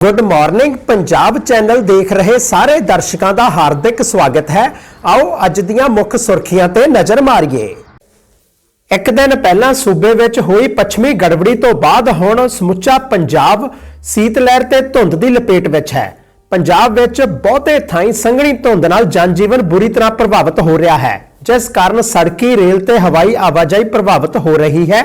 Good morning Punjab channel ਦੇਖ ਰਹੇ ਸਾਰੇ ਦਰਸ਼ਕਾਂ ਦਾ ਹਾਰਦਿਕ ਸਵਾਗਤ ਹੈ। ਆਓ ਅੱਜ ਦੀਆਂ ਮੁੱਖ ਸੁਰਖੀਆਂ ਤੇ ਨਜ਼ਰ ਮਾਰੀਏ। ਇੱਕ ਦਿਨ ਪਹਿਲਾਂ ਸੂਬੇ ਵਿੱਚ ਹੋਈ ਪੱਛਮੀ ਗੜਬੜੀ ਤੋਂ ਬਾਅਦ ਹੁਣ ਸਮੁੱਚਾ ਪੰਜਾਬ ਸੀਤ ਲਹਿਰ ਤੇ ਧੁੰਦ ਦੀ ਲਪੇਟ ਵਿੱਚ ਹੈ। ਪੰਜਾਬ ਵਿੱਚ ਬਹੁਤੇ ਥਾਈਂ ਸੰਘਣੀ ਧੁੰਦ ਨਾਲ ਜਨਜੀਵਨ ਬੁਰੀ ਤਰ੍ਹਾਂ ਪ੍ਰਭਾਵਿਤ ਹੋ ਰਿਹਾ ਹੈ। ਜਿਸ ਕਾਰਨ ਸੜਕੀ ਰੇਲ ਤੇ ਹਵਾਈ ਆਵਾਜਾਈ ਪ੍ਰਭਾਵਿਤ ਹੋ ਰਹੀ ਹੈ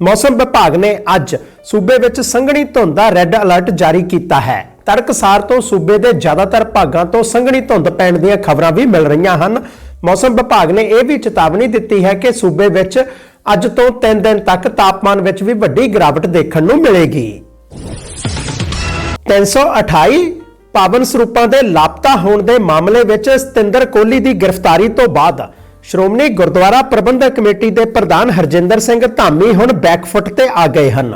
ਮੌਸਮ ਵਿਭਾਗ ਨੇ ਅੱਜ ਸੂਬੇ ਵਿੱਚ ਸੰਘਣੀ ਧੁੰਦ ਦਾ ਰੈੱਡ ਅਲਰਟ ਜਾਰੀ ਕੀਤਾ ਹੈ। ਤੜਕਸਾਰ ਤੋਂ ਸੂਬੇ ਦੇ ਜ਼ਿਆਦਾਤਰ ਭਾਗਾਂ ਤੋਂ ਸੰਘਣੀ ਧੁੰਦ ਪੈਣ ਦੀਆਂ ਖਬਰਾਂ ਵੀ ਮਿਲ ਰਹੀਆਂ ਹਨ। ਮੌਸਮ ਵਿਭਾਗ ਨੇ ਇਹ ਵੀ ਚੇਤਾਵਨੀ ਦਿੱਤੀ ਹੈ ਕਿ ਸੂਬੇ ਵਿੱਚ ਅੱਜ ਤੋਂ 3 ਦਿਨ ਤੱਕ ਤਾਪਮਾਨ ਵਿੱਚ ਵੀ ਵੱਡੀ ਗਿਰਾਵਟ ਦੇਖਣ ਨੂੰ ਮਿਲੇਗੀ। 328 ਪਾਵਨ ਸਰੂਪਾਂ ਦੇ ਲਾਪਤਾ ਹੋਣ ਦੇ ਮਾਮਲੇ ਵਿੱਚ ਸਤਿੰਦਰ ਕੋਹਲੀ ਦੀ ਗ੍ਰਿਫਤਾਰੀ ਤੋਂ ਬਾਅਦ ਸ਼੍ਰੋਮਣੀ ਗੁਰਦੁਆਰਾ ਪ੍ਰਬੰਧਕ ਕਮੇਟੀ ਦੇ ਪ੍ਰਧਾਨ ਹਰਜਿੰਦਰ ਸਿੰਘ ਧਾਮੀ ਹੁਣ ਬੈਕਫੁੱਟ ਤੇ ਆ ਗਏ ਹਨ।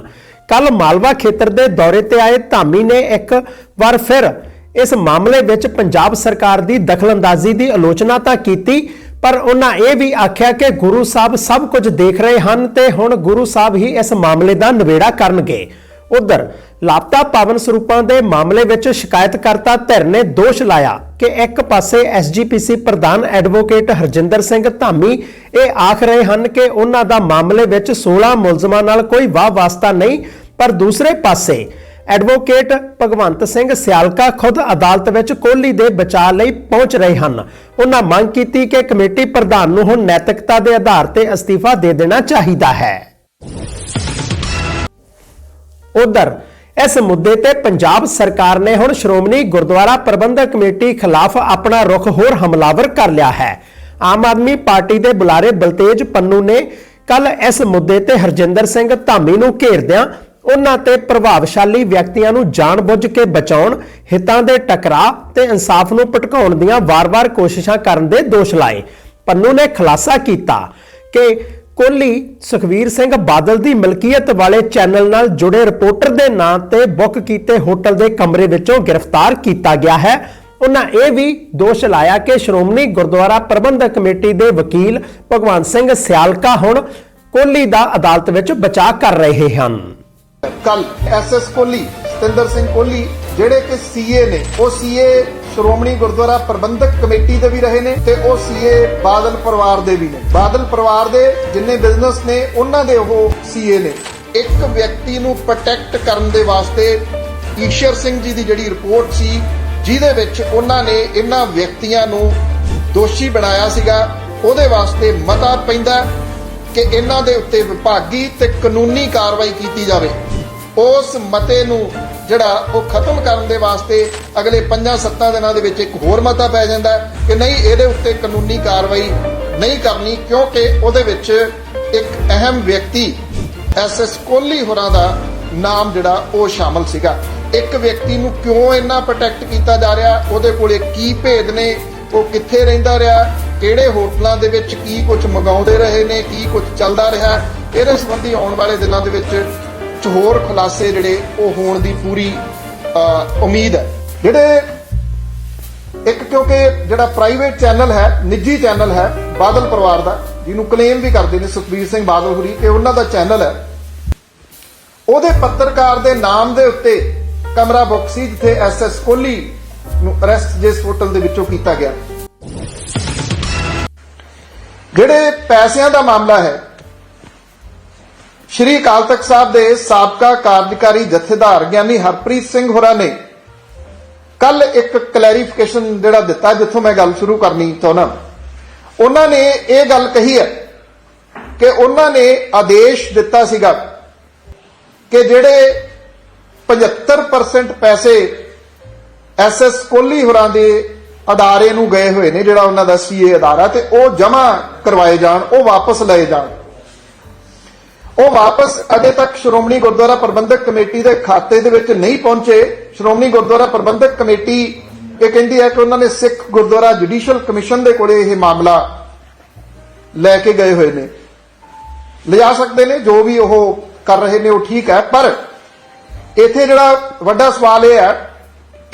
ਕੱਲ ਮਾਲਵਾ ਖੇਤਰ ਦੇ ਦੌਰੇ ਤੇ ਆਏ ਧਾਮੀ ਨੇ ਇੱਕ ਵਾਰ ਫਿਰ ਇਸ ਮਾਮਲੇ ਵਿੱਚ ਪੰਜਾਬ ਸਰਕਾਰ ਦੀ ਦਖਲਅੰਦਾਜ਼ੀ ਦੀ ਆਲੋਚਨਾ ਤਾਂ ਕੀਤੀ, ਪਰ ਉਹਨਾਂ ਇਹ ਵੀ ਆਖਿਆ ਕਿ ਗੁਰੂ ਸਾਹਿਬ ਸਭ ਕੁਝ ਦੇਖ ਰਹੇ ਹਨ ਤੇ ਹੁਣ ਗੁਰੂ ਸਾਹਿਬ ਹੀ ਇਸ ਮਾਮਲੇ ਦਾ ਨਿਬੇੜਾ ਕਰਨਗੇ। ਉਧਰ ਲਾਪਤਾ ਪਾਵਨ ਸਰੂਪਾਂ ਦੇ ਮਾਮਲੇ ਵਿੱਚ ਸ਼ਿਕਾਇਤਕਰਤਾ ਧਿਰ ਨੇ ਦੋਸ਼ ਲਾਇਆ। ਕਿ ਇੱਕ ਪਾਸੇ ਐਸਜੀਪੀਸੀ ਪ੍ਰਧਾਨ ਐਡਵੋਕੇਟ ਹਰਜਿੰਦਰ ਸਿੰਘ ਧਾਮੀ ਇਹ ਆਖ ਰਹੇ ਹਨ ਕਿ ਉਹਨਾਂ ਦਾ ਮਾਮਲੇ ਵਿੱਚ 16 ਮੁਲਜ਼ਮਾਂ ਨਾਲ ਕੋਈ ਵਾਹ ਵਾਸਤਾ ਨਹੀਂ, ਪਰ ਦੂਸਰੇ ਪਾਸੇ ਐਡਵੋਕੇਟ ਭਗਵੰਤ ਸਿੰਘ ਸਿਆਲਕਾ ਖੁਦ ਅਦਾਲਤ ਵਿੱਚ ਕੋਹਲੀ ਦੇ ਬਚਾਅ ਲਈ ਪਹੁੰਚ ਰਹੇ ਹਨ। ਉਹਨਾਂ ਮੰਗ ਕੀਤੀ ਕਿ ਕਮੇਟੀ ਪ੍ਰਧਾਨ ਨੂੰ ਹੁਣ ਨੈਤਿਕਤਾ ਦੇ ਆਧਾਰ ਤੇ ਅਸਤੀਫਾ ਦੇ ਦੇਣਾ ਚਾਹੀਦਾ ਹੈ। ਉਧਰ ਇਸ ਮੁੱਦੇ ਤੇ ਪੰਜਾਬ ਸਰਕਾਰ ਨੇ ਹੁਣ ਸ਼੍ਰੋਮਣੀ ਗੁਰਦੁਆਰਾ ਪ੍ਰਬੰਧਕ ਕਮੇਟੀ ਖਿਲਾਫ ਆਪਣਾ ਰੁਖ ਹੋਰ ਹਮਲਾਵਰ ਕਰ ਲਿਆ ਹੈ। ਆਮ ਆਦਮੀ ਪਾਰਟੀ ਦੇ ਬੁਲਾਰੇ ਬਲਤੇਜ ਪੰਨੂ ਨੇ ਕੱਲ ਇਸ ਮੁੱਦੇ ਤੇ ਹਰਜਿੰਦਰ ਸਿੰਘ ਧਾਮੀ ਨੂੰ ਘੇਰਦਿਆਂ ਉਹਨਾਂ ਤੇ ਪ੍ਰਭਾਵਸ਼ਾਲੀ ਵਿਅਕਤੀਆਂ ਨੂੰ ਜਾਣਬੁੱਝ ਕੇ ਬਚਾਉਣ, ਹਿੱਤਾਂ ਦੇ ਟਕਰਾਅ ਤੇ ਇਨਸਾਫ ਨੂੰ ਭਟਕਾਉਣ ਦੀਆਂ ਵਾਰ-ਵਾਰ ਕੋਸ਼ਿਸ਼ਾਂ ਕਰਨ ਦੇ ਦੋਸ਼ ਲਾਏ। ਪੰਨੂ ਨੇ ਖੁਲਾਸਾ ਕੀਤਾ ਕਿ ਕੋਹਲੀ, ਸੁਖਵੀਰ ਸਿੰਘ ਬਾਦਲ ਦੀ ਮਲਕੀਅਤ ਵਾਲੇ ਚੈਨਲ ਨਾਲ ਜੁੜੇ ਰਿਪੋਰਟਰ ਦੇ ਨਾਂ ਤੇ ਬੁੱਕ ਕੀਤੇ ਹੋਟਲ ਦੇ ਕਮਰੇ ਵਿੱਚੋਂ ਗ੍ਰਿਫਤਾਰ ਕੀਤਾ ਗਿਆ ਹੈ। ਉਹਨਾਂ ਇਹ ਵੀ ਦੋਸ਼ ਲਾਇਆ ਕਿ ਸ਼੍ਰੋਮਣੀ ਗੁਰਦੁਆਰਾ ਪ੍ਰਬੰਧਕ ਕਮੇਟੀ ਦੇ ਵਕੀਲ ਭਗਵੰਤ ਸਿੰਘ ਸਿਆਲਕਾ ਹੁਣ ਕੋਹਲੀ ਦਾ ਅਦਾਲਤ ਵਿੱਚ ਬਚਾਅ ਕਰ ਰਹੇ ਹਨ। ਕੱਲ ਐਸਐਸ ਕੋਹਲੀ, ਸਤਿੰਦਰ ਸਿੰਘ ਕੋਹਲੀ, ਜਿਹੜੇ ਕਿ ਸੀਏ ਨੇ, ਉਹ ਸੀਏ ਸ਼੍ਰੋਮਣੀ ਗੁਰਦੁਆਰਾ ਪ੍ਰਬੰਧਕ ਕਮੇਟੀ ਦੇ ਵੀ ਰਹੇ ਨੇ ਤੇ ਉਹ ਸੀਏ ਬਾਦਲ ਪਰਿਵਾਰ ਦੇ ਵੀ ਨੇ। ਬਾਦਲ ਪਰਿਵਾਰ ਦੇ ਜਿੰਨੇ ਬਿਜ਼ਨਸ ਨੇ, ਉਹਨਾਂ ਦੇ ਉਹ ਸੀਏ ਨੇ। ਇੱਕ ਵਿਅਕਤੀ ਨੂੰ ਪ੍ਰੋਟੈਕਟ ਕਰਨ ਦੇ ਵਾਸਤੇ ਈਸ਼ਰ ਸਿੰਘ ਜੀ ਦੀ ਜਿਹੜੀ ਰਿਪੋਰਟ ਸੀ, ਜਿਹਦੇ ਵਿੱਚ ਉਹਨਾਂ ਨੇ ਇਹਨਾਂ ਵਿਅਕਤੀਆਂ ਨੂੰ ਦੋਸ਼ੀ ਬਣਾਇਆ ਸੀਗਾ। ਉਹਦੇ ਵਾਸਤੇ ਮਤਾ ਪੈਂਦਾ ਕਿ ਇਹਨਾਂ ਦੇ ਉੱਤੇ ਵਿਭਾਗੀ ਤੇ ਕਾਨੂੰਨੀ ਕਾਰਵਾਈ ਕੀਤੀ ਜਾਵੇ। ਉਸ ਮਤੇ ਨੂੰ ਜਿਹੜਾ ਉਹ ਖਤਮ ਕਰਨ ਦੇ ਵਾਸਤੇ ਅਗਲੇ 5-7 ਦਿਨਾਂ ਦੇ ਵਿੱਚ ਇੱਕ ਹੋਰ ਮਤਾ ਪੈ ਜਾਂਦਾ ਕਿ ਨਹੀਂ, ਇਹਦੇ ਉੱਤੇ ਕਾਨੂੰਨੀ ਕਾਰਵਾਈ ਨਹੀਂ ਕਰਨੀ, ਕਿਉਂਕਿ ਉਹਦੇ ਵਿੱਚ ਇੱਕ ਅਹਿਮ ਵਿਅਕਤੀ ਐਸਐਸ ਕੋਹਲੀ ਹੋਰਾਂ ਦਾ ਨਾਮ ਜਿਹੜਾ ਉਹ ਸ਼ਾਮਲ ਸੀਗਾ। ਇੱਕ ਵਿਅਕਤੀ ਨੂੰ ਕਿਉਂ ਇੰਨਾ ਪ੍ਰੋਟੈਕਟ ਕੀਤਾ ਜਾ ਰਿਹਾ? ਉਹਦੇ ਕੋਲੇ ਕੀ ਭੇਦ ਨੇ? ਉਹ ਕਿੱਥੇ ਰਹਿੰਦਾ ਰਿਹਾ? ਕਿਹੜੇ ਹੋਟਲਾਂ ਦੇ ਵਿੱਚ ਕੀ ਕੁਝ ਮੰਗਾਉਂਦੇ ਰਹੇ ਨੇ? ਕੀ ਕੁਝ ਚੱਲਦਾ ਰਿਹਾ? ਇਹਦੇ ਸੰਬੰਧੀ ਆਉਣ ਵਾਲੇ ਦਿਨਾਂ ਦੇ ਵਿੱਚ ਚ ਹੋਰ ਖੁਲਾਸੇ ਜਿਹੜੇ ਉਹ ਹੋਣ ਦੀ ਪੂਰੀ ਉਮੀਦ ਹੈ। ਜਿਹੜੇ ਇੱਕ ਕਿਉਂਕਿ ਜਿਹੜਾ ਪ੍ਰਾਈਵੇਟ ਚੈਨਲ ਹੈ, ਨਿੱਜੀ ਚੈਨਲ ਹੈ, ਬਾਦਲ ਪਰਿਵਾਰ ਦਾ, ਜਿਹਨੂੰ ਕਲੇਮ ਵੀ ਕਰਦੇ ਨੇ ਸੁਖਬੀਰ ਸਿੰਘ ਬਾਦਲ ਹੁਰੀ ਕਿ ਉਹਨਾਂ ਦਾ ਚੈਨਲ ਹੈ। ਉਹਦੇ ਪੱਤਰਕਾਰ ਦੇ ਨਾਮ ਦੇ ਉੱਤੇ ਕਮਰਾ ਬੁੱਕ ਸੀ, ਜਿੱਥੇ ਐਸਐਸ ਕੋਹਲੀ ਨੂੰ ਅਰੈਸਟ ਜਿਸ ਹੋਟਲ ਦੇ ਵਿੱਚੋਂ ਕੀਤਾ ਗਿਆ। ਜਿਹੜੇ ਪੈਸਿਆਂ ਦਾ ਮਾਮਲਾ ਹੈ ਸ਼੍ਰੀ ਅਕਾਲ ਤਖਤ ਸਾਹਿਬ ਦੇ ਸਾਬਕਾ ਕਾਰਜਕਾਰੀ ਜਥੇਦਾਰ ਗਿਆਨੀ ਹਰਪ੍ਰੀਤ ਸਿੰਘ ਹੋਰਾਂ ਨੇ ਕੱਲ ਇੱਕ ਕਲੈਰੀਫਿਕੇਸ਼ਨ ਜਿਹੜਾ ਦਿੱਤਾ ਜਿੱਥੋਂ ਮੈਂ ਗੱਲ ਸ਼ੁਰੂ ਕਰਨੀ ਚਾਹੁੰਦਾ। ਉਹਨਾਂ ਨੇ ਇਹ ਗੱਲ ਕਹੀ ਹੈ ਕਿ ਉਹਨਾਂ ਨੇ ਆਦੇਸ਼ ਦਿੱਤਾ ਸੀਗਾ ਕਿ ਜਿਹੜੇ 75% ਪੈਸੇ ਐਸਐਸ ਕੋਹਲੀ ਹੋਰਾਂ ਦੇ ਅਦਾਰੇ ਨੂੰ ਗਏ ਹੋਏ ਨੇ, ਜਿਹੜਾ ਉਹਨਾਂ ਦਾ ਸੀਏ ਅਦਾਰਾ, ਤੇ ਉਹ ਜਮ੍ਹਾਂ ਕਰਵਾਏ ਜਾਣ, ਉਹ ਵਾਪਸ ਲਏ ਜਾਣ। ਉਹ ਵਾਪਸ ਅਜੇ ਤੱਕ ਸ਼੍ਰੋਮਣੀ ਗੁਰਦੁਆਰਾ ਪ੍ਰਬੰਧਕ ਕਮੇਟੀ ਦੇ ਖਾਤੇ ਦੇ ਵਿੱਚ ਨਹੀਂ ਪਹੁੰਚੇ। ਸ਼੍ਰੋਮਣੀ ਗੁਰਦੁਆਰਾ ਪ੍ਰਬੰਧਕ ਕਮੇਟੀ ਇਹ ਕਹਿੰਦੀ ਹੈ ਕਿ ਉਹਨਾਂ ਨੇ ਸਿੱਖ ਗੁਰਦੁਆਰਾ ਜੁਡੀਸ਼ੀਅਲ ਕਮਿਸ਼ਨ ਦੇ ਕੋਲੇ ਇਹ ਮਾਮਲਾ ਲੈ ਕੇ ਗਏ ਹੋਏ ਨੇ। ਲਿਜਾ ਸਕਦੇ ਨੇ, ਜੋ ਵੀ ਉਹ ਕਰ ਰਹੇ ਨੇ ਉਹ ਠੀਕ ਹੈ, ਪਰ ਇੱਥੇ ਜਿਹੜਾ ਵੱਡਾ ਸਵਾਲ ਇਹ ਹੈ,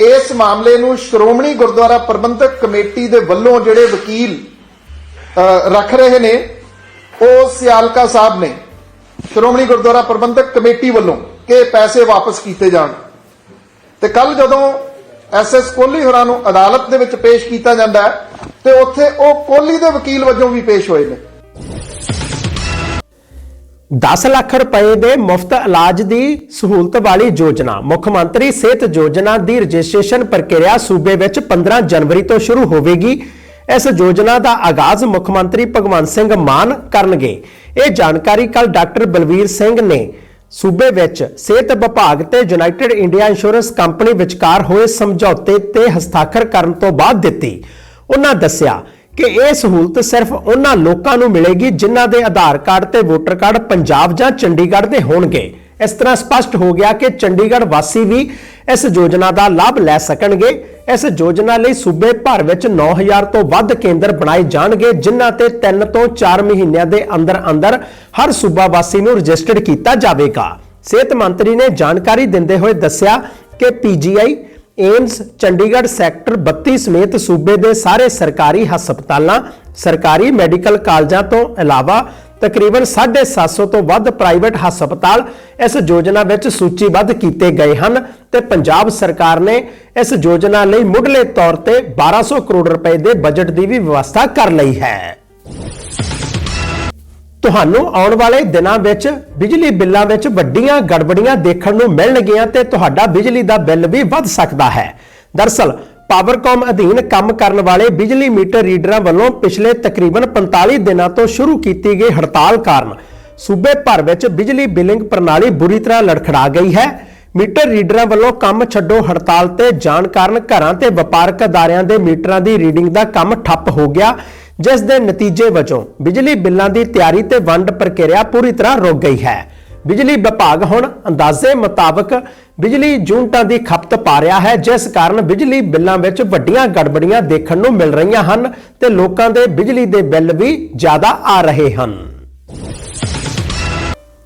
ਇਸ ਮਾਮਲੇ ਨੂੰ ਸ਼੍ਰੋਮਣੀ ਗੁਰਦੁਆਰਾ ਪ੍ਰਬੰਧਕ ਕਮੇਟੀ ਦੇ ਵੱਲੋਂ ਜਿਹੜੇ ਵਕੀਲ ਰੱਖ ਰਹੇ ਨੇ, ਉਹ ਸਿਆਲਕਾ ਸਾਹਿਬ ਨੇ। ਸ਼੍ਰੋਮਣੀ ਗੁਰਦੁਆਰਾ ਪ੍ਰਬੰਧਕ ਕਮੇਟੀ ਵੱਲੋਂ ਕਿ ਪੈਸੇ ਵਾਪਸ ਕੀਤੇ ਜਾਣ। ਤੇ ਕੱਲ ਜਦੋਂ ਐਸਐਸ ਕੋਹਲੀ ਹੋਰਾਂ ਨੂੰ ਅਦਾਲਤ ਦੇ ਵਿੱਚ ਪੇਸ਼ ਕੀਤਾ ਜਾਂਦਾ ਹੈ, ਤੇ ਉੱਥੇ ਉਹ ਕੋਹਲੀ ਦੇ ਵਕੀਲ ਵਜੋਂ ਵੀ ਪੇਸ਼ ਹੋਏ ਨੇ। 10 ਲੱਖ ਰੁਪਏ ਦੇ ਮੁਫਤ ਇਲਾਜ ਦੀ ਸਹੂਲਤ ਵਾਲੀ ਯੋਜਨਾ, ਮੁੱਖ ਮੰਤਰੀ ਸਿਹਤ ਯੋਜਨਾ ਦੀ ਰਜਿਸਟ੍ਰੇਸ਼ਨ ਪ੍ਰਕਿਰਿਆ ਸੂਬੇ ਵਿੱਚ 15 ਜਨਵਰੀ ਤੋਂ ਸ਼ੁਰੂ ਹੋਵੇਗੀ। ਇਸ ਯੋਜਨਾ ਦਾ ਆਗਾਜ਼ ਮੁੱਖ ਮੰਤਰੀ ਭਗਵੰਤ ਸਿੰਘ ਮਾਨ ਕਰਨਗੇ। ਇਹ ਜਾਣਕਾਰੀ ਕੱਲ ਡਾਕਟਰ ਬਲਵੀਰ ਸਿੰਘ ਨੇ ਸੂਬੇ ਵਿੱਚ ਸਿਹਤ ਵਿਭਾਗ ਤੇ ਯੂਨਾਈਟਿਡ ਇੰਡੀਆ ਇੰਸ਼ੋਰੈਂਸ ਕੰਪਨੀ ਵਿਚਕਾਰ ਹੋਏ ਸਮਝੌਤੇ ਤੇ ਹਸਤਾਖਰ ਕਰਨ ਤੋਂ ਬਾਅਦ ਦਿੱਤੀ। ਉਹਨਾਂ ਦੱਸਿਆ ਕਿ ਇਹ ਸਹੂਲਤ ਸਿਰਫ ਉਹਨਾਂ ਲੋਕਾਂ ਨੂੰ ਮਿਲੇਗੀ ਜਿਨ੍ਹਾਂ ਦੇ ਆਧਾਰ ਕਾਰਡ ਤੇ ਵੋਟਰ ਕਾਰਡ ਪੰਜਾਬ ਜਾਂ ਚੰਡੀਗੜ੍ਹ ਦੇ ਹੋਣਗੇ। ਇਸ ਤਰ੍ਹਾਂ ਸਪਸ਼ਟ ਹੋ ਗਿਆ ਕਿ ਚੰਡੀਗੜ੍ਹ ਵਾਸੀ ਵੀ ਇਸ ਯੋਜਨਾ ਦਾ ਲਾਭ ਲੈ ਸਕਣਗੇ। ਇਸ ਯੋਜਨਾ ਲਈ ਸੂਬੇ ਭਰ ਵਿੱਚ 9000 ਤੋਂ ਵੱਧ ਕੇਂਦਰ ਬਣਾਏ ਜਾਣਗੇ, ਜਿਨ੍ਹਾਂ ਤੇ 3 ਤੋਂ 4 ਮਹੀਨਿਆਂ ਦੇ ਅੰਦਰ ਅੰਦਰ ਹਰ ਸੂਬਾ ਵਾਸੀ ਨੂੰ ਰਜਿਸਟਰਡ ਕੀਤਾ ਜਾਵੇਗਾ। ਸਿਹਤ ਮੰਤਰੀ ਨੇ ਜਾਣਕਾਰੀ ਦਿੰਦੇ ਹੋਏ ਦੱਸਿਆ ਕਿ ਪੀਜੀਆਈ ਏਮਸ ਚੰਡੀਗੜ੍ਹ ਸੈਕਟਰ 32 ਸਮੇਤ ਸੂਬੇ ਦੇ ਸਾਰੇ ਸਰਕਾਰੀ ਹਸਪਤਾਲਾਂ, ਸਰਕਾਰੀ ਮੈਡੀਕਲ ਕਾਲਜਾਂ ਤੋਂ ਇਲਾਵਾ ਤਕਰੀਬਨ 750 ਤੋਂ ਵੱਧ ਪ੍ਰਾਈਵੇਟ ਹਸਪਤਾਲ ਇਸ ਯੋਜਨਾ ਵਿੱਚ ਸੂਚੀਬੱਧ ਕੀਤੇ ਗਏ ਹਨ ਤੇ ਪੰਜਾਬ ਸਰਕਾਰ ਨੇ ਇਸ ਯੋਜਨਾ ਲਈ ਮੁੱਢਲੇ ਤੌਰ ਤੇ 1200 ਕਰੋੜ ਰੁਪਏ ਦੇ ਬਜਟ ਦੀ ਵੀ ਵਿਵਸਥਾ ਕਰ ਲਈ ਹੈ। ਤੁਹਾਨੂੰ ਆਉਣ ਵਾਲੇ ਦਿਨਾਂ ਵਿੱਚ ਬਿਜਲੀ ਬਿੱਲਾਂ ਵਿੱਚ ਵੱਡੀਆਂ ਗੜਬੜੀਆਂ ਦੇਖਣ ਨੂੰ ਮਿਲਣਗੀਆਂ ਤੇ ਤੁਹਾਡਾ ਬਿਜਲੀ ਦਾ ਬਿੱਲ ਵੀ ਵੱਧ ਸਕਦਾ ਹੈ। ਦਰਸਲ ਪਾਵਰਕਾਮ ਅਧੀਨ ਕੰਮ ਕਰਨ ਵਾਲੇ ਬਿਜਲੀ ਮੀਟਰ ਰੀਡਰਾਂ ਵੱਲੋਂ ਪਿਛਲੇ ਤਕਰੀਬਨ 45 ਦਿਨਾਂ ਤੋਂ ਸ਼ੁਰੂ ਕੀਤੀ ਗਈ ਹੜਤਾਲ ਕਾਰਨ ਸੂਬੇ ਭਰ ਵਿੱਚ ਬਿਜਲੀ ਬਿਲਿੰਗ ਪ੍ਰਣਾਲੀ ਬੁਰੀ ਤਰ੍ਹਾਂ ਲੜਖੜਾ ਗਈ ਹੈ। ਮੀਟਰ ਰੀਡਰਾਂ ਵੱਲੋਂ ਕੰਮ ਛੱਡੋ ਹੜਤਾਲ ਤੇ ਜਾਣ ਕਾਰਨ ਘਰਾਂ ਤੇ ਵਪਾਰਕ ਅਦਾਰਿਆਂ ਦੇ ਮੀਟਰਾਂ ਦੀ ਰੀਡਿੰਗ ਦਾ ਕੰਮ ਠੱਪ ਹੋ ਗਿਆ, ਜਿਸ ਦੇ ਨਤੀਜੇ ਵਜੋਂ ਬਿਜਲੀ ਬਿੱਲਾਂ ਦੀ ਤਿਆਰੀ ਤੇ ਵੰਡ ਪ੍ਰਕਿਰਿਆ ਪੂਰੀ ਤਰ੍ਹਾਂ ਰੁਕ ਗਈ ਹੈ। ਬਿਜਲੀ ਵਿਭਾਗ ਹੁਣ ਅੰਦਾਜ਼ੇ ਮੁਤਾਬਕ ਬਿਜਲੀ ਯੂਨਿਟਾਂ ਦੀ ਖਪਤ ਪਾ ਰਿਹਾ ਹੈ, ਜਿਸ ਕਾਰਨ ਬਿਜਲੀ ਬਿੱਲਾਂ ਵਿੱਚ ਵੱਡੀਆਂ ਗੜਬੜੀਆਂ ਦੇਖਣ ਨੂੰ ਮਿਲ ਰਹੀਆਂ ਹਨ ਤੇ ਲੋਕਾਂ ਦੇ ਬਿਜਲੀ ਦੇ ਬਿੱਲ ਵੀ ਜ਼ਿਆਦਾ ਆ ਰਹੇ ਹਨ।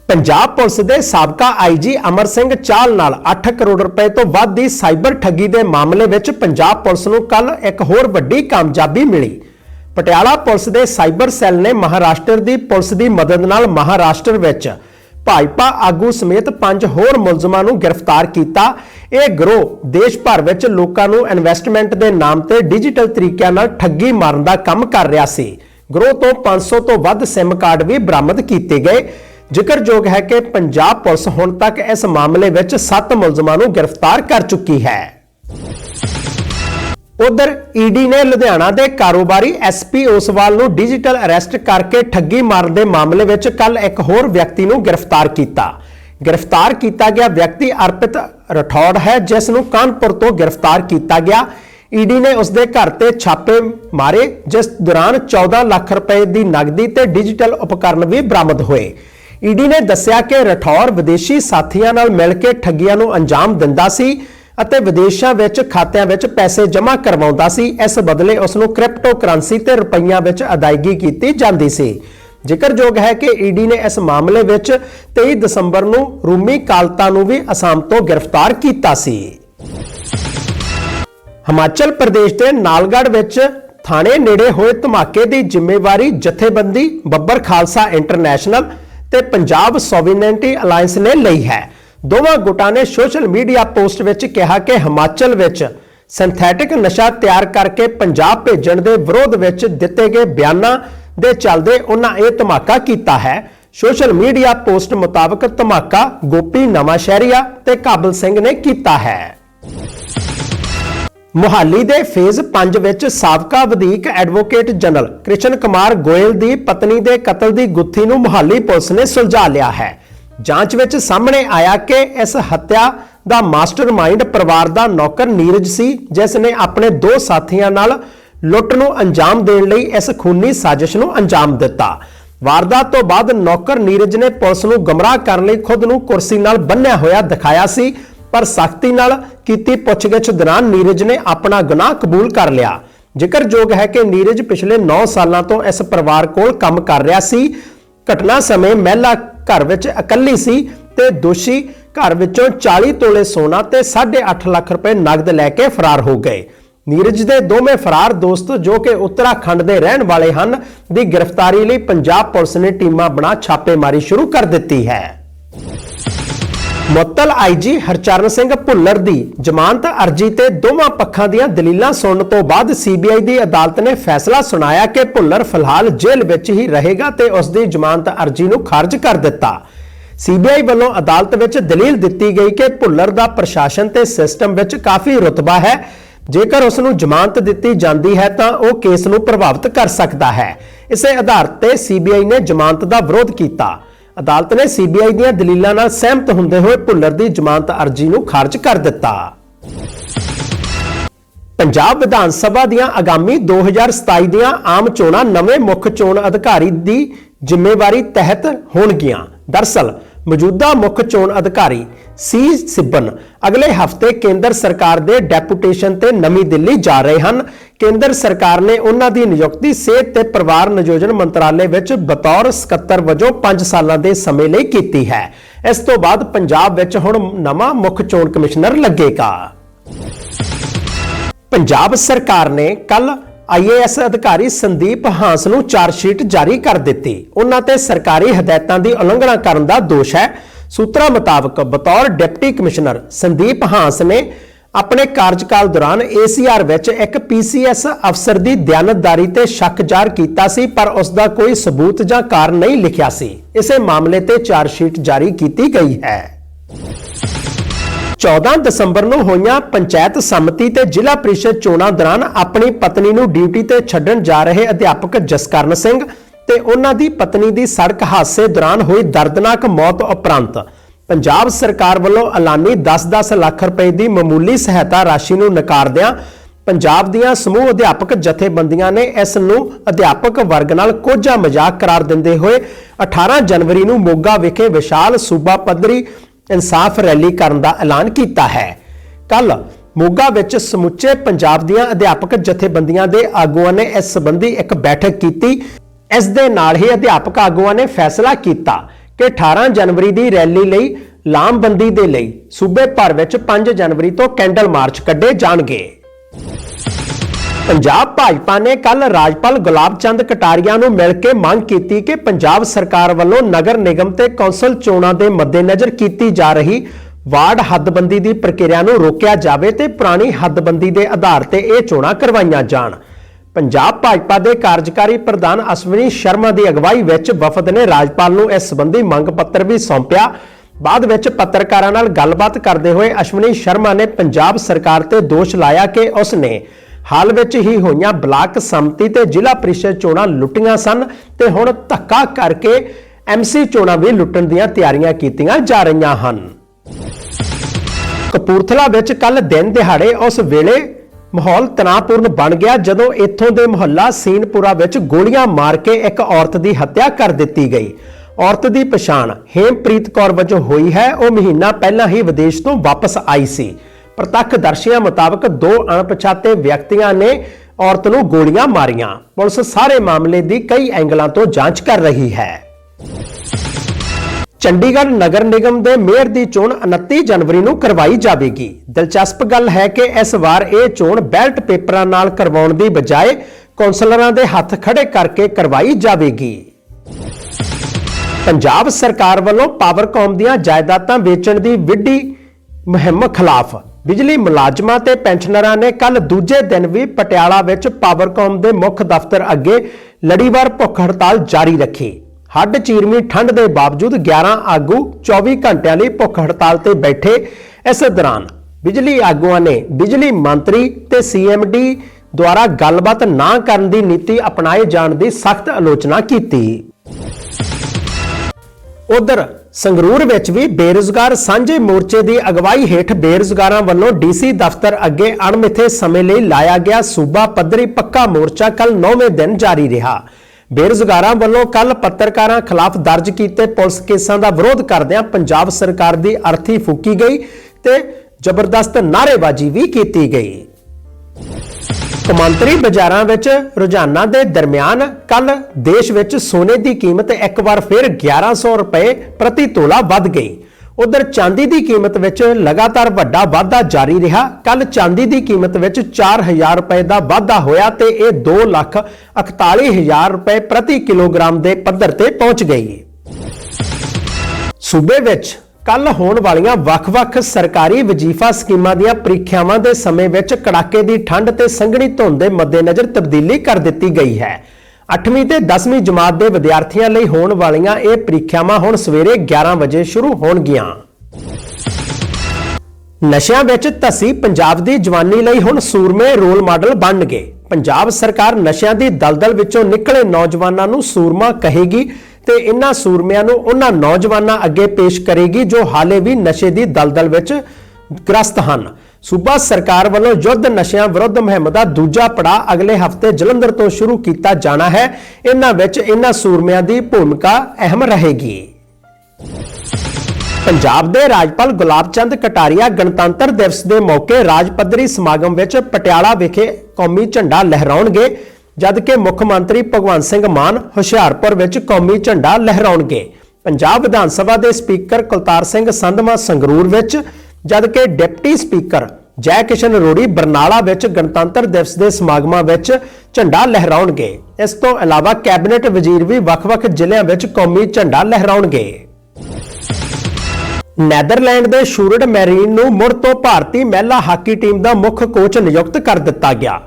ਪੰਜਾਬ ਪੁਲਿਸ ਦੇ ਸਾਬਕਾ ਆਈਜੀ ਅਮਰ ਸਿੰਘ ਚਾਲ ਨਾਲ 8 ਕਰੋੜ ਰੁਪਏ ਤੋਂ ਵੱਧ ਦੀ ਸਾਈਬਰ ਠੱਗੀ ਦੇ ਮਾਮਲੇ ਵਿੱਚ ਪੰਜਾਬ ਪੁਲਿਸ ਨੂੰ ਕੱਲ ਇੱਕ ਹੋਰ ਵੱਡੀ ਕਾਮਯਾਬੀ ਮਿਲੀ। ਪਟਿਆਲਾ ਪੁਲਿਸ ਦੇ ਸਾਈਬਰ ਸੈੱਲ ਨੇ ਮਹਾਰਾਸ਼ਟਰ ਦੀ ਪੁਲਿਸ ਦੀ ਮਦਦ ਨਾਲ ਮਹਾਰਾਸ਼ਟਰ ਵਿੱਚ ਭਾਜਪਾ ਆਗੂ ਸਮੇਤ ਪੰਜ ਹੋਰ ਮੁਲਜ਼ਮਾਂ ਨੂੰ ਗ੍ਰਿਫਤਾਰ ਕੀਤਾ। ਇਹ ਗਰੋਹ ਦੇਸ਼ ਭਰ ਵਿੱਚ ਲੋਕਾਂ ਨੂੰ ਇਨਵੈਸਟਮੈਂਟ ਦੇ ਨਾਮ ਤੇ ਡਿਜੀਟਲ ਤਰੀਕਿਆਂ ਨਾਲ ਠੱਗੀ ਮਾਰਨ ਦਾ ਕੰਮ ਕਰ ਰਿਹਾ ਸੀ। ਗਰੋਹ ਤੋਂ 500 ਤੋਂ ਵੱਧ ਸਿਮ ਕਾਰਡ ਵੀ ਬਰਾਮਦ ਕੀਤੇ ਗਏ। ਜ਼ਿਕਰਯੋਗ ਹੈ ਕਿ ਪੰਜਾਬ ਪੁਲਿਸ ਹੁਣ ਤੱਕ ਇਸ ਮਾਮਲੇ ਵਿੱਚ 7 ਮੁਲਜ਼ਮਾਂ ਨੂੰ ਗ੍ਰਿਫਤਾਰ ਕਰ ਚੁੱਕੀ ਹੈ। ਉਧਰ ਈਡੀ ਨੇ ਲੁਧਿਆਣਾ ਦੇ ਕਾਰੋਬਾਰੀ ਐਸਪੀ ਓਸਵਾਲ ਨੂੰ ਡਿਜੀਟਲ ਅਰੈਸਟ ਕਰਕੇ ਠੱਗੀ ਮਾਰਨ ਦੇ ਮਾਮਲੇ ਵਿੱਚ ਕੱਲ ਇੱਕ ਹੋਰ ਵਿਅਕਤੀ ਨੂੰ ਗ੍ਰਿਫਤਾਰ ਕੀਤਾ। ਗ੍ਰਿਫਤਾਰ ਕੀਤਾ ਗਿਆ ਵਿਅਕਤੀ ਅਰਪਿਤ ਰਠੌੜ ਹੈ, ਜਿਸ ਨੂੰ ਕਾਨਪੁਰ ਤੋਂ ਗ੍ਰਿਫਤਾਰ ਕੀਤਾ ਗਿਆ। ਈਡੀ ਨੇ ਉਸ ਦੇ ਘਰ ਤੇ ਛਾਪੇ ਮਾਰੇ, ਜਿਸ ਦੌਰਾਨ 14 ਲੱਖ ਰੁਪਏ ਦੀ ਨਗਦੀ ਤੇ ਡਿਜੀਟਲ ਉਪਕਰਨ ਵੀ ਬਰਾਮਦ ਹੋਏ। ਈਡੀ ਨੇ ਦੱਸਿਆ ਕਿ ਰਠੌਰ ਵਿਦੇਸ਼ੀ ਸਾਥੀਆਂ ਨਾਲ ਮਿਲ ਕੇ ਠੱਗੀਆਂ ਨੂੰ ਅੰਜਾਮ ਦਿੰਦਾ ਸੀ। ਅਤੇ ਵਿਦੇਸ਼ਾਂ ਵਿੱਚ ਖਾਤਿਆਂ ਵਿੱਚ ਪੈਸੇ ਜਮ੍ਹਾਂ ਕਰਵਾਉਂਦਾ ਸੀ। ਇਸ ਬਦਲੇ ਉਸ ਨੂੰ ਕ੍ਰਿਪਟੋ ਕਰੰਸੀ ਤੇ ਰੁਪਈਆਂ ਵਿੱਚ ਅਦਾਇਗੀ ਕੀਤੀ ਜਾਂਦੀ ਸੀ। ਜ਼ਿਕਰਯੋਗ ਹੈ ਕਿ ਈਡੀ ਨੇ ਇਸ ਮਾਮਲੇ ਵਿੱਚ 23 ਦਸੰਬਰ ਨੂੰ ਰੂਮੀ ਕਾਲਤਾ ਨੂੰ ਵੀ ਅਸਾਮ ਤੋਂ ਗ੍ਰਿਫਤਾਰ ਕੀਤਾ ਸੀ। ਹਿਮਾਚਲ ਪ੍ਰਦੇਸ਼ ਦੇ ਨਾਲਗੜ੍ਹ ਵਿੱਚ ਥਾਣੇ ਨੇੜੇ ਹੋਏ ਧਮਾਕੇ ਦੀ ਜ਼ਿੰਮੇਵਾਰੀ ਜਥੇਬੰਦੀ ਬੱਬਰ ਖਾਲਸਾ ਇੰਟਰਨੈਸ਼ਨਲ ਤੇ ਪੰਜਾਬ ਸੋਵੀਨੈਂਟੀ ਅਲਾਈਅੰਸ ਨੇ ਲਈ ਹੈ। ਦੋਵਾਂ ਗੁੱਟਾਂ ਨੇ ਸੋਸ਼ਲ ਮੀਡੀਆ ਪੋਸਟ ਵਿੱਚ ਕਿਹਾ ਕਿ ਹਿਮਾਚਲ ਵਿੱਚ ਸਿੰਥੈਟਿਕ ਨਸ਼ਾ ਤਿਆਰ ਕਰਕੇ ਪੰਜਾਬ ਭੇਜਣ ਦੇ ਵਿਰੋਧ ਵਿੱਚ ਦਿੱਤੇ ਗਏ ਬਿਆਨਾਂ ਦੇ ਚੱਲਦੇ ਉਹਨਾਂ ਇਹ ਧਮਾਕਾ ਕੀਤਾ ਹੈ। ਸੋਸ਼ਲ ਮੀਡੀਆ ਪੋਸਟ ਮੁਤਾਬਕ ਧਮਾਕਾ ਗੋਪੀ ਨਵਾਂਸ਼ਹਿਰੀਆ ਤੇ ਕਾਬਲ ਸਿੰਘ ਨੇ ਕੀਤਾ ਹੈ। ਮੁਹਾਲੀ ਦੇ ਫੇਜ਼ 5 ਵਿੱਚ ਸਾਬਕਾ ਵਧੀਕ ਐਡਵੋਕੇਟ ਜਨਰਲ ਕ੍ਰਿਸ਼ਨ ਕੁਮਾਰ ਗੋਇਲ ਦੀ ਪਤਨੀ ਦੇ ਕਤਲ ਦੀ ਗੁੱਥੀ ਨੂੰ ਮੁਹਾਲੀ ਪੁਲਿਸ ਨੇ ਸੁਲਝਾ ਲਿਆ ਹੈ। ਜਾਂਚ ਵਿੱਚ ਸਾਹਮਣੇ ਆਇਆ ਕਿ ਇਸ ਹੱਤਿਆ ਦਾ ਮਾਸਟਰਮਾਈਂਡ ਪਰਿਵਾਰ ਦਾ ਨੌਕਰ ਨੀਰਜ ਸੀ, ਜਿਸ ਨੇ ਆਪਣੇ ਦੋ ਸਾਥੀਆਂ ਨਾਲ ਲੁੱਟ ਨੂੰ ਅੰਜਾਮ ਦੇਣ ਲਈ ਇਸ ਖੂਨੀ ਸਾਜ਼ਿਸ਼ ਨੂੰ ਅੰਜਾਮ ਦਿੱਤਾ। ਵਾਰਦਾਤ ਤੋਂ ਬਾਅਦ ਨੌਕਰ ਨੀਰਜ ਨੇ ਪੁਲਿਸ ਨੂੰ ਗਮਰਾਹ ਕਰਨ ਲਈ ਖੁਦ ਨੂੰ ਕੁਰਸੀ ਨਾਲ ਬੰਨਿਆ ਹੋਇਆ ਦਿਖਾਇਆ ਸੀ, ਪਰ ਸਖਤੀ ਨਾਲ ਕੀਤੀ ਪੁੱਛਗਿੱਛ ਦੌਰਾਨ ਨੀਰਜ ਨੇ ਆਪਣਾ ਗੁਨਾਹ ਕਬੂਲ ਕਰ ਲਿਆ। ਜ਼ਿਕਰਯੋਗ ਹੈ ਕਿ ਨੀਰਜ ਪਿਛਲੇ 9 ਸਾਲਾਂ ਤੋਂ ਇਸ ਪਰਿਵਾਰ ਕੋਲ ਕੰਮ ਕਰ ਰਿਹਾ ਸੀ। ਘਟਨਾ ਸਮੇਂ ਮਹਿਲਾ ਘਰ ਵਿੱਚ ਇਕੱਲੀ ਸੀ ਤੇ ਦੋਸ਼ੀ ਘਰ ਵਿੱਚੋਂ 40 ਤੋਲੇ ਸੋਨਾ ਤੇ 8.5 ਲੱਖ ਰੁਪਏ ਨਗਦ ਲੈ ਕੇ ਫਰਾਰ ਹੋ ਗਏ। ਨੀਰਜ ਦੇ ਦੋਵੇਂ ਫਰਾਰ ਦੋਸਤ ਜੋ ਕਿ ਉੱਤਰਾਖੰਡ ਦੇ ਰਹਿਣ ਵਾਲੇ ਹਨ, ਦੀ ਗ੍ਰਿਫਤਾਰੀ ਲਈ ਪੰਜਾਬ ਪੁਲਿਸ ਨੇ ਟੀਮਾਂ ਬਣਾ ਛਾਪੇਮਾਰੀ ਸ਼ੁਰੂ ਕਰ ਦਿੱਤੀ ਹੈ। ਮੁਅੱਤਲ ਆਈਜੀ ਹਰਚਰਨ ਸਿੰਘ ਭੁੱਲਰ ਦੀ ਜ਼ਮਾਨਤ ਅਰਜੀ ਤੇ ਦੋਵਾਂ ਪੱਖਾਂ ਦੀਆਂ ਦਲੀਲਾਂ ਸੁਣਨ ਤੋਂ ਬਾਅਦ ਸੀਬੀਆਈ ਦੀ ਅਦਾਲਤ ਨੇ ਫੈਸਲਾ ਸੁਣਾਇਆ ਕਿ ਭੁੱਲਰ ਫਿਲਹਾਲ ਜੇਲ੍ਹ ਵਿੱਚ ਹੀ ਰਹੇਗਾ ਤੇ ਉਸ ਦੀ ਜ਼ਮਾਨਤ ਅਰਜੀ ਨੂੰ ਖਾਰਜ ਕਰ ਦਿੱਤਾ। ਸੀਬੀਆਈ ਵੱਲੋਂ ਅਦਾਲਤ ਵਿੱਚ ਦਲੀਲ ਦਿੱਤੀ ਗਈ ਕਿ ਭੁੱਲਰ ਦਾ ਪ੍ਰਸ਼ਾਸਨ ਤੇ ਸਿਸਟਮ ਵਿੱਚ ਕਾਫੀ ਰੁਤਬਾ ਹੈ। ਜੇਕਰ ਉਸ ਨੂੰ ਜ਼ਮਾਨਤ ਦਿੱਤੀ ਜਾਂਦੀ ਹੈ ਤਾਂ ਉਹ ਕੇਸ ਨੂੰ ਪ੍ਰਭਾਵਿਤ ਕਰ ਸਕਦਾ ਹੈ। ਇਸੇ ਆਧਾਰ ਤੇ ਸੀਬੀਆਈ ਨੇ ਜ਼ਮਾਨਤ ਦਾ ਵਿਰੋਧ ਕੀਤਾ। ਅਦਾਲਤ ਨੇ ਸੀਬੀਆਈ ਦੀਆਂ ਦਲੀਲਾਂ ਨਾਲ ਸਹਿਮਤ ਹੁੰਦੇ ਹੋਏ ਭੁੱਲਰ ਦੀ ਜ਼ਮਾਨਤ ਅਰਜੀ ਨੂੰ ਖਾਰਜ ਕਰ ਦਿੱਤਾ। ਪੰਜਾਬ ਵਿਧਾਨ ਸਭਾ ਦੀਆਂ ਆਗਾਮੀ 2027 ਦੀਆਂ ਆਮ ਚੋਣਾਂ ਨਵੇਂ ਮੁੱਖ ਚੋਣ ਅਧਿਕਾਰੀ ਦੀ ਜ਼ਿੰਮੇਵਾਰੀ ਤਹਿਤ ਹੋਣਗੀਆਂ। ਦਰਸਲ, ਮੌਜੂਦਾ ਮੁੱਖ ਚੋਣ ਅਧਿਕਾਰੀ ਸੀ ਸਿੱਬਨ। ਅਗਲੇ ਹਫ਼ਤੇ ਕੇਂਦਰ ਸਰਕਾਰ ਦੇ ਡੈਪੂਟੇਸ਼ਨ ਤੇ ਨਵੀਂ ਦਿੱਲੀ ਜਾ ਰਹੇ ਹਨ। ਕੇਂਦਰ ਸਰਕਾਰ ਨੇ ਉਹਨਾਂ ਦੀ ਨਿਯੁਕਤੀ ਸਿਹਤ ਤੇ ਪਰਿਵਾਰ ਨਿਯੋਜਨ ਮੰਤਰਾਲੇ ਵਿੱਚ ਬਤੌਰ ਸਕੱਤਰ ਵਜੋਂ 5 ਸਾਲਾਂ ਦੇ ਸਮੇਂ ਲਈ ਕੀਤੀ ਹੈ। ਇਸ ਤੋਂ ਬਾਅਦ ਪੰਜਾਬ ਵਿੱਚ ਹੁਣ ਨਵਾਂ ਮੁੱਖ ਚੋਣ ਕਮਿਸ਼ਨਰ ਲੱਗੇਗਾ। ਪੰਜਾਬ ਸਰਕਾਰ ਨੇ ਕੱਲ ਆਈਏਐਸ ਅਧਿਕਾਰੀ ਸੰਦੀਪ ਹਾਂਸ ਨੂੰ ਚਾਰਜਸ਼ੀਟ ਜਾਰੀ ਕਰ ਦਿੱਤੀ। ਉਹਨਾਂ ਤੇ ਸਰਕਾਰੀ ਹਦਾਇਤਾਂ ਦੀ ਉਲੰਘਣਾ ਕਰਨ ਦਾ ਦੋਸ਼ ਹੈ। ਸੂਤਰਾਂ ਮੁਤਾਬਕ ਬਤੌਰ ਡਿਪਟੀ ਕਮਿਸ਼ਨਰ ਸੰਦੀਪ ਹਾਂਸ ਨੇ ਆਪਣੇ ਕਾਰਜਕਾਲ ਦੌਰਾਨ ਏਸੀਆਰ ਵਿੱਚ ਇੱਕ ਪੀਸੀਐਸ ਅਫਸਰ ਦੀ ਦਿਆਨਤਦਾਰੀ ਤੇ ਸ਼ੱਕ ਜ਼ਾਹਰ ਕੀਤਾ ਸੀ, ਪਰ ਉਸ ਦਾ ਕੋਈ ਸਬੂਤ ਜਾਂ ਕਾਰਨ ਨਹੀਂ ਲਿਖਿਆ ਸੀ। ਇਸੇ ਮਾਮਲੇ ਤੇ ਚਾਰਜਸ਼ੀਟ ਜਾਰੀ ਕੀਤੀ ਗਈ ਹੈ। 14 ਦਸੰਬਰ ਨੂੰ ਹੋਈਆਂ ਪੰਚਾਇਤ ਸੰਮਤੀ ਤੇ ਜ਼ਿਲ੍ਹਾ ਪ੍ਰੀਸ਼ਦ ਚੋਣਾਂ ਦੌਰਾਨ ਆਪਣੀ ਪਤਨੀ ਨੂੰ ਡਿਊਟੀ ਤੇ ਛੱਡਣ ਜਾ ਰਹੇ ਅਧਿਆਪਕ ਜਸਕਰਨ ਸਿੰਘ ਤੇ ਉਹਨਾਂ ਦੀ ਪਤਨੀ ਦੀ ਸੜਕ ਹਾਦਸੇ ਦੌਰਾਨ ਹੋਈ ਦਰਦਨਾਕ ਮੌਤ ਉਪਰੰਤ ਪੰਜਾਬ ਸਰਕਾਰ ਵੱਲੋਂ ਐਲਾਨੀ 10-10 ਲੱਖ ਰੁਪਏ ਦੀ ਮਾਮੂਲੀ ਸਹਾਇਤਾ ਰਾਸ਼ੀ ਨੂੰ ਨਕਾਰਦਿਆਂ ਪੰਜਾਬ ਦੀਆਂ ਸਮੂਹ ਅਧਿਆਪਕ ਜਥੇਬੰਦੀਆਂ ਨੇ ਇਸ ਨੂੰ ਅਧਿਆਪਕ ਵਰਗ ਨਾਲ ਕੋਝਾ ਮਜ਼ਾਕ ਕਰਾਰ ਦਿੰਦੇ ਹੋਏ 18 ਜਨਵਰੀ ਨੂੰ ਮੋਗਾ ਵਿਖੇ ਵਿਸ਼ਾਲ ਸੂਬਾ ਪੱਧਰੀ ਇਨਸਾਫ ਰੈਲੀ ਕਰਨ ਦਾ ਐਲਾਨ ਕੀਤਾ ਹੈ। ਕੱਲ ਮੋਗਾ ਵਿੱਚ ਸਮੁੱਚੇ ਪੰਜਾਬ ਦੀਆਂ ਅਧਿਆਪਕ ਜਥੇਬੰਦੀਆਂ ਦੇ ਆਗੂਆਂ ਨੇ ਇਸ ਸੰਬੰਧੀ ਇੱਕ ਬੈਠਕ ਕੀਤੀ ਇਸ ਦੇ ਨਾਲ ਹੀ ਅਧਿਆਪਕ ਆਗੂਆਂ ਨੇ ਫੈਸਲਾ ਕੀਤਾ ਕਿ 18 ਜਨਵਰੀ ਦੀ ਰੈਲੀ ਲਈ ਲਾਮਬੰਦੀ ਦੇ ਲਈ ਸੂਬੇ ਭਰ ਵਿੱਚ 5 ਜਨਵਰੀ ਤੋਂ ਕੈਂਡਲ ਮਾਰਚ ਕੱਢੇ ਜਾਣਗੇ। ਪੰਜਾਬ ਭਾਜਪਾ ਨੇ ਕੱਲ ਰਾਜਪਾਲ ਗੁਲਾਬ ਚੰਦ ਕਟਾਰੀਆ ਨੂੰ ਮਿਲ ਕੇ ਮੰਗ ਕੀਤੀ ਕਿ ਪੰਜਾਬ ਸਰਕਾਰ ਵੱਲੋਂ ਨਗਰ ਨਿਗਮ ਤੇ ਕੌਂਸਲ ਚੋਣਾਂ ਦੇ ਮੱਦੇਨਜ਼ਰ ਕੀਤੀ ਜਾ ਰਹੀ ਵਾਰਡ ਹੱਦਬੰਦੀ ਦੀ ਪ੍ਰਕਿਰਿਆ ਨੂੰ ਰੋਕਿਆ ਜਾਵੇ ਤੇ ਪੁਰਾਣੀ ਹੱਦਬੰਦੀ ਦੇ ਆਧਾਰ ਤੇ ਇਹ ਚੋਣਾਂ ਕਰਵਾਈਆਂ ਜਾਣ। ਪੰਜਾਬ ਭਾਜਪਾ ਦੇ ਕਾਰਜਕਾਰੀ ਪ੍ਰਧਾਨ ਅਸ਼ਵਨੀ ਸ਼ਰਮਾ ਦੀ ਅਗਵਾਈ ਵਿੱਚ ਵਫਦ ਨੇ ਰਾਜਪਾਲ ਨੂੰ ਇਸ ਸੰਬੰਧੀ ਮੰਗ ਪੱਤਰ ਵੀ ਸੌਂਪਿਆ। ਬਾਅਦ ਵਿੱਚ ਪੱਤਰਕਾਰਾਂ ਨਾਲ ਗੱਲਬਾਤ ਕਰਦੇ ਹੋਏ ਅਸ਼ਵਨੀ ਸ਼ਰਮਾ ਨੇ ਪੰਜਾਬ ਸਰਕਾਰ ਤੇ ਦੋਸ਼ ਲਾਇਆ ਕਿ ਉਸ ਨੇ ਹਾਲ ਵਿੱਚ ਹੀ ਹੋਈਆਂ ਬਲਾਕ ਸੰਮਤੀ ਤੇ ਜ਼ਿਲ੍ਹਾ ਪ੍ਰੀਸ਼ਦ ਚੋਣਾਂ ਲੁੱਟੀਆਂ ਸਨ ਤੇ ਹੁਣ ਧੱਕਾ ਕਰਕੇ ਐਮਸੀ ਚੋਣਾਂ ਵੀ ਲੁੱਟਣ ਦੀਆਂ ਤਿਆਰੀਆਂ ਕੀਤੀਆਂ ਜਾ ਰਹੀਆਂ ਹਨ। ਕਪੂਰਥਲਾ ਵਿੱਚ ਕੱਲ ਦਿਨ ਦਿਹਾੜੇ ਉਸ ਵੇਲੇ ਮਾਹੌਲ ਤਣਾਅਪੂਰਨ ਬਣ ਗਿਆ ਜਦੋਂ ਇੱਥੋਂ ਦੇ ਮੁਹੱਲਾ ਸੀਨਪੁਰਾ ਵਿੱਚ ਗੋਲੀਆਂ ਮਾਰ ਕੇ ਇੱਕ ਔਰਤ ਦੀ ਹੱਤਿਆ ਕਰ ਦਿੱਤੀ ਗਈ। ਔਰਤ ਦੀ ਪਛਾਣ ਹੇਮਪ੍ਰੀਤ ਕੌਰ ਵਜੋਂ ਹੋਈ ਹੈ। ਉਹ ਮਹੀਨਾ ਪਹਿਲਾਂ ਹੀ ਵਿਦੇਸ਼ ਤੋਂ ਵਾਪਸ ਆਈ ਸੀ। ਪ੍ਰਤੱਖਦਰਸ਼ੀਆਂ ਮੁਤਾਬਕ ਦੋ ਅਣਪਛਾਤੇ ਵਿਅਕਤੀਆਂ ਨੇ ਔਰਤ ਨੂੰ ਗੋਲੀਆਂ ਮਾਰੀਆਂ। ਪੁਲਿਸ ਸਾਰੇ ਮਾਮਲੇ ਦੀ ਕਈ ਐਂਗਲਾਂ ਤੋਂ ਜਾਂਚ ਕਰ ਰਹੀ ਹੈ। ਚੰਡੀਗੜ੍ਹ ਨਗਰ ਨਿਗਮ ਦੇ ਮੇਅਰ ਦੀ ਚੋਣ 29 ਜਨਵਰੀ ਨੂੰ ਕਰਵਾਈ ਜਾਵੇਗੀ। ਦਿਲਚਸਪ ਗੱਲ ਹੈ ਕਿ ਇਸ ਵਾਰ ਇਹ ਚੋਣ ਬੈਲਟ ਪੇਪਰਾਂ ਨਾਲ ਕਰਵਾਉਣ ਦੀ ਬਜਾਏ ਕੌਂਸਲਰਾਂ ਦੇ ਹੱਥ ਖੜੇ ਕਰਕੇ ਕਰਵਾਈ ਜਾਵੇਗੀ। ਪੰਜਾਬ ਸਰਕਾਰ ਵੱਲੋਂ ਪਾਵਰਕਾਮ ਦੀਆਂ ਜਾਇਦਾਦਾਂ ਵੇਚਣ ਦੀ ਵਿੱਢੀ ਮੁਹਿੰਮ ਖਿਲਾਫ। ਬਿਜਲੀ ਮੁਲਾਜ਼ਮਾਂ ਤੇ ਪੈਨਸ਼ਨਰਾਂ ਨੇ ਕੱਲ ਦੂਜੇ ਦਿਨ ਵੀ ਪਟਿਆਲਾ ਵਿੱਚ ਪਾਵਰਕਾਮ ਦੇ ਮੁੱਖ ਦਫ਼ਤਰ ਅੱਗੇ ਲੜੀਵਾਰ ਭੁੱਖ ਹੜਤਾਲ ਜਾਰੀ ਰੱਖੀ। ਹੱਡ ਚੀਰਵੀਂ ਠੰਡ ਦੇ ਬਾਵਜੂਦ 11 ਆਗੂ 24 ਘੰਟਿਆਂ ਲਈ ਭੁੱਖ ਹੜਤਾਲ ਤੇ ਬੈਠੇ। ਇਸ ਦੌਰਾਨ ਬਿਜਲੀ ਆਗੂਆਂ ਨੇ ਬਿਜਲੀ ਮੰਤਰੀ ਤੇ ਸੀਐਮਡੀ ਦੁਆਰਾ ਗੱਲਬਾਤ ਨਾ ਕਰਨ ਦੀ ਨੀਤੀ ਅਪਣਾਏ ਜਾਣ ਦੀ ਸਖਤ ਆਲੋਚਨਾ ਕੀਤੀ। ਉਧਰ ਸੰਗਰੂਰ ਵਿੱਚ ਵੀ ਬੇਰੁਜ਼ਗਾਰ ਸਾਂਝੇ ਮੋਰਚੇ ਦੀ ਅਗਵਾਈ ਹੇਠ ਬੇਰੁਜ਼ਗਾਰਾਂ ਵੱਲੋਂ ਡੀਸੀ ਦਫ਼ਤਰ ਅੱਗੇ ਅਣਮਿੱਥੇ ਸਮੇਂ ਲਈ ਲਾਇਆ ਗਿਆ ਸੂਬਾ ਪੱਧਰੀ ਪੱਕਾ ਮੋਰਚਾ ਕੱਲ 9ਵੇਂ ਦਿਨ ਜਾਰੀ ਰਿਹਾ। ਬੇਰੁਜ਼ਗਾਰਾਂ ਵੱਲੋਂ ਕੱਲ ਪੱਤਰਕਾਰਾਂ ਖਿਲਾਫ ਦਰਜ ਕੀਤੇ ਪੁਲਿਸ ਕੇਸਾਂ ਦਾ ਵਿਰੋਧ ਕਰਦਿਆਂ ਪੰਜਾਬ ਸਰਕਾਰ ਦੀ ਅਰਥੀ ਫੂਕੀ ਗਈ ਤੇ ਜ਼ਬਰਦਸਤ ਨਾਅਰੇਬਾਜ਼ੀ ਵੀ ਕੀਤੀ ਗਈ। ਕੌਮਾਂਤਰੀ ਬਾਜ਼ਾਰਾਂ ਵਿੱਚ ਰੁਝਾਨਾਂ ਦੇ ਦਰਮਿਆਨ ਕੱਲ ਦੇਸ਼ ਵਿੱਚ ਸੋਨੇ ਦੀ ਕੀਮਤ ਇੱਕ ਵਾਰ ਫਿਰ 1100 ਰੁਪਏ ਪ੍ਰਤੀ ਤੋਲਾ ਵੱਧ ਗਈ। ਉਧਰ ਚਾਂਦੀ ਦੀ ਕੀਮਤ ਵਿੱਚ ਲਗਾਤਾਰ ਵੱਡਾ ਵਾਧਾ ਜਾਰੀ ਰਿਹਾ। ਕੱਲ ਚਾਂਦੀ ਦੀ ਕੀਮਤ ਵਿੱਚ 4000 ਰੁਪਏ ਦਾ ਵਾਧਾ ਹੋਇਆ ਤੇ ਇਹ 2 ਲੱਖ 41000 ਰੁਪਏ ਪ੍ਰਤੀ ਕਿਲੋਗ੍ਰਾਮ ਦੇ ਪੱਧਰ ਤੇ ਪਹੁੰਚ ਗਈ ਸੂਬੇ ਵਿੱਚ ਕੱਲ ਹੋਣ ਵਾਲੀਆਂ ਵੱਖ-ਵੱਖ ਸਰਕਾਰੀ ਵਜ਼ੀਫਾ ਸਕੀਮਾਂ ਦੀਆਂ ਪ੍ਰੀਖਿਆਵਾਂ ਦੇ ਸਮੇਂ ਵਿੱਚ ਕੜਾਕੇ ਦੀ ਠੰਡ ਤੇ ਸੰਘਣੀ ਧੁੰਦ ਦੇ ਮੱਦੇਨਜ਼ਰ ਤਬਦੀਲੀ ਕਰ ਦਿੱਤੀ ਗਈ ਹੈ। 8ਵੀਂ ਤੇ 10ਵੀਂ ਜਮਾਤ ਦੇ ਵਿਦਿਆਰਥੀਆਂ ਲਈ ਹੋਣ ਵਾਲੀਆਂ ਇਹ ਪ੍ਰੀਖਿਆਵਾਂ ਹੁਣ ਸਵੇਰੇ 11 ਵਜੇ ਸ਼ੁਰੂ ਹੋਣਗੀਆਂ। ਨਸ਼ਿਆਂ ਵਿੱਚ ਧਸੀ ਪੰਜਾਬ ਦੀ ਜਵਾਨੀ ਲਈ ਹੁਣ ਸੂਰਮੇ ਰੋਲ ਮਾਡਲ ਬਣਨਗੇ। ਪੰਜਾਬ ਸਰਕਾਰ ਨਸ਼ਿਆਂ ਦੀ ਦਲਦਲ ਵਿੱਚੋਂ ਨਿਕਲੇ ਨੌਜਵਾਨਾਂ ਨੂੰ ਸੂਰਮਾ ਕਹੇਗੀ ਤੇ ਇਹਨਾਂ ਸੂਰਮਿਆਂ ਨੂੰ ਉਹਨਾਂ ਨੌਜਵਾਨਾਂ ਅੱਗੇ ਪੇਸ਼ ਕਰੇਗੀ ਜੋ ਹਾਲੇ ਵੀ ਨਸ਼ੇ ਦੀ ਦਲਦਲ ਵਿੱਚ ਗ੍ਰਸਤ ਹਨ। ਸੂਬਾ ਸਰਕਾਰ ਵੱਲੋਂ ਯੁੱਧ ਨਸ਼ਿਆਂ ਵਿਰੁੱਧ ਮੁਹਿੰਮ ਦਾ ਦੂਜਾ ਪੜਾਅ ਅਗਲੇ ਹਫ਼ਤੇ ਜਲੰਧਰ ਤੋਂ ਸ਼ੁਰੂ ਕੀਤਾ ਜਾਣਾ ਹੈ। ਇਨ੍ਹਾਂ ਵਿੱਚ ਇਨ੍ਹਾਂ ਸੂਰਮਿਆਂ ਦੀ ਭੂਮਿਕਾ ਅਹਿਮ ਰਹੇਗੀ। ਪੰਜਾਬ ਦੇ ਰਾਜਪਾਲ ਗੁਲਾਬ ਚੰਦ ਕਟਾਰੀਆ ਗਣਤੰਤਰ ਦਿਵਸ ਦੇ ਮੌਕੇ ਰਾਜ ਪੱਧਰੀ ਸਮਾਗਮ ਵਿੱਚ ਪਟਿਆਲਾ ਵਿਖੇ ਕੌਮੀ ਝੰਡਾ ਲਹਿਰਾਉਣਗੇ, ਜਦਕਿ ਮੁੱਖ ਮੰਤਰੀ ਭਗਵੰਤ ਸਿੰਘ ਮਾਨ ਹੁਸ਼ਿਆਰਪੁਰ ਵਿੱਚ ਕੌਮੀ ਝੰਡਾ ਲਹਿਰਾਉਣਗੇ। ਪੰਜਾਬ ਵਿਧਾਨ ਸਭਾ ਦੇ ਸਪੀਕਰ ਕੁਲਤਾਰ ਸਿੰਘ ਸੰਧਵਾ ਸੰਗਰੂਰ ਵਿੱਚ ਜਦਕਿ ਡਿਪਟੀ ਸਪੀਕਰ ਜੈ ਕਿਸ਼ਨ ਰੋੜੀ ਬਰਨਾਲਾ ਵਿੱਚ ਗਣਤੰਤਰ ਦਿਵਸ ਦੇ ਸਮਾਗਮਾਂ ਵਿੱਚ ਝੰਡਾ ਲਹਿਰਾਉਣਗੇ। ਇਸ ਤੋਂ ਇਲਾਵਾ ਕੈਬਨਿਟ ਵਜ਼ੀਰ ਵੀ ਵੱਖ-ਵੱਖ ਜ਼ਿਲ੍ਹਿਆਂ ਵਿੱਚ ਕੌਮੀ ਝੰਡਾ ਲਹਿਰਾਉਣਗੇ। ਨੈਦਰਲੈਂਡ ਦੇ ਸ਼ੂਰਡ ਮੈਰੀਨ ਨੂੰ ਮੁੜ ਤੋਂ ਭਾਰਤੀ ਮਹਿਲਾ ਹਾਕੀ ਟੀਮ ਦਾ ਮੁੱਖ ਕੋਚ ਨਿਯੁਕਤ ਕਰ ਦਿੱਤਾ ਗਿਆ।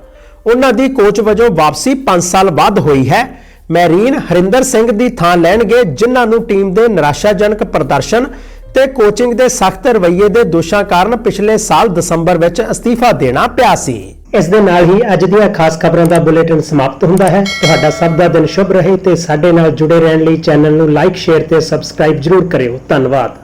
ਉਹਨਾਂ ਦੀ ਕੋਚ ਵਜੋਂ ਵਾਪਸੀ 5 ਸਾਲ ਬਾਅਦ ਹੋਈ ਹੈ। ਮੈਰੀਨ ਹਰਿੰਦਰ ਸਿੰਘ ਦੀ ਥਾਂ ਲੈਣਗੇ, ਜਿਨ੍ਹਾਂ ਨੂੰ ਟੀਮ ਦੇ ਨਿਰਾਸ਼ਾਜਨਕ ਪ੍ਰਦਰਸ਼ਨ ਤੇ ਕੋਚਿੰਗ ਦੇ ਸਖਤ ਰਵੱਈਏ ਦੇ ਦੋਸ਼ਾਂ ਕਾਰਨ ਪਿਛਲੇ ਸਾਲ ਦਸੰਬਰ ਵਿੱਚ ਅਸਤੀਫਾ ਦੇਣਾ ਪਿਆ ਸੀ। ਇਸ ਦੇ ਨਾਲ ਹੀ ਅੱਜ ਦੀਆਂ ਖਾਸ ਖਬਰਾਂ ਦਾ ਬੁਲੇਟਿਨ ਸਮਾਪਤ ਹੁੰਦਾ ਹੈ। ਤੁਹਾਡਾ ਸਭ ਦਾ ਦਿਨ ਸ਼ੁਭ ਰਹੇ ਤੇ ਸਾਡੇ ਨਾਲ ਜੁੜੇ ਰਹਿਣ ਲਈ ਚੈਨਲ ਨੂੰ ਲਾਈਕ ਸ਼ੇਅਰ ਤੇ ਸਬਸਕ੍ਰਾਈਬ ਜਰੂਰ ਕਰਿਓ। ਧੰਨਵਾਦ।